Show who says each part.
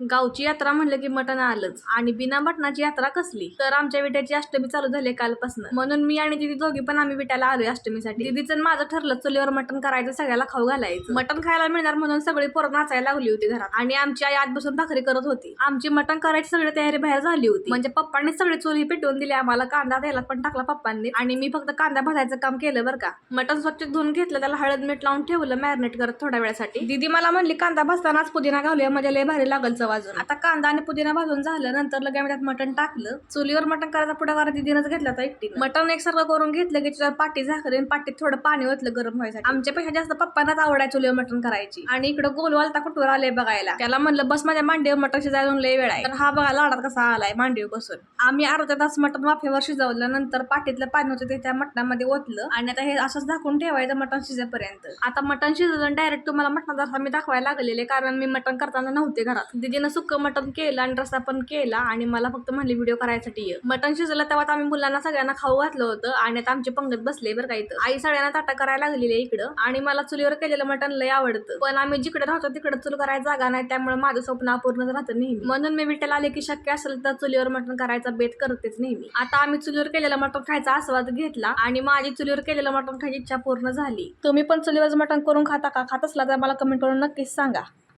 Speaker 1: गावची यात्रा म्हणलं की मटण आलंच. आणि बिना मटणाची यात्रा कसली? तर आमच्या विट्याची अष्टमी चालू झाली कालपासून. म्हणून मी आणि दिदी दोघी पण आम्ही विट्याला आलोय अष्टमीसाठी. दिदीचं माझं ठरलं चुलीवर मटण करायचं सगळ्याला खाऊ घालायचं. मटण खायला मिळणार म्हणून सगळी पोरं नाचायला लागली होती घरात. आणि आमची आई आत बसून भाकरी करत होती. आमची मटण करायची सगळी तयारी बाहेर झाली होती. म्हणजे पप्पांनी सगळी चुली पेटवून दिली आम्हाला कांदा द्यायला पण टाकला पप्पांनी. आणि मी फक्त कांदा भाजायचं काम केलं बरं का. मटण स्वच्छ धुवून घेतलं त्याला हळद मीठ लावून ठेवलं मॅरिनेट करत थोड्या वेळासाठी. दीदी मला म्हणली कांदा भाजतानाच पुदिना घालूया म्हणजे लय भारी लागल चव अजून आता कांदा आणि पुदिना भाजून झालं नंतर लगे आम्ही त्यात मटण टाकलं. चुलीवर मटण करायचा पुढाकार दिदीनंच घेतला होता एकटीनं. मटण एकसारखं करून घेतलं की त्याच्यावर पाटी झाकली पाटीत थोडं पाणी ओतलं गरम व्हायसाठी. आमच्यापेक्षा जास्त पप्पांनाच आवडाय चुलीवर मटण करायची. आणि इकडं गोलवालता कुठवर आले बघायला? त्याला म्हणलं बस माझ्या मांडीवर मटण शिजायला लय वेळ आहे. तर हा बघा लाडात कसा आलाय मांडीवर बसून. आम्ही अर्धा तास मटण वाफेवर शिजवलं नंतर पाटीतलं पाणी होतं ते त्या मटणामध्ये ओतलं. आणि आता हे असंच झाकून ठेवायचं मटण शिजेपर्यंत. आता मटण शिजलं डायरेक्ट तुम्हाला मटणाचा मी दाखवायला लागलेले कारण मी मटण करताना नव्हते घरात. तिनं सुक्क मटण केलं आणि रस्सा पण केला आणि मला फक्त म्हणली व्हिडिओ करायसाठी ये. मटण शिजलं तेव्हा आम्ही मुलांना सगळ्यांना खाऊ घातलं होतं आणि आता आमची पंगत बसले बरं काही आई सगळ्यांना ताटा करायला लागलेली आहे इकडं आणि मला चुलीवर केलेलं मटण लय आवडतं. पण आम्ही जिकडे राहतो तिकडे चूल करायला जागा नाही त्यामुळे माझं स्वप्न अपूर्ण राहतं नेहमी. म्हणून मी विठ्ठल आले की शक्य असेल तर चुलीवर मटण करायचा बेत करतेच नेहमी. आता आम्ही चुलीवर केलेलं मटण खायचा आस्वाद घेतला आणि माझी चुलीवर केलेलं मटण खायची इच्छा पूर्ण झाली. तुम्ही पण चुलीवर मटण करून खाता का? खात असला तर मला कमेंट करून नक्कीच सांगा.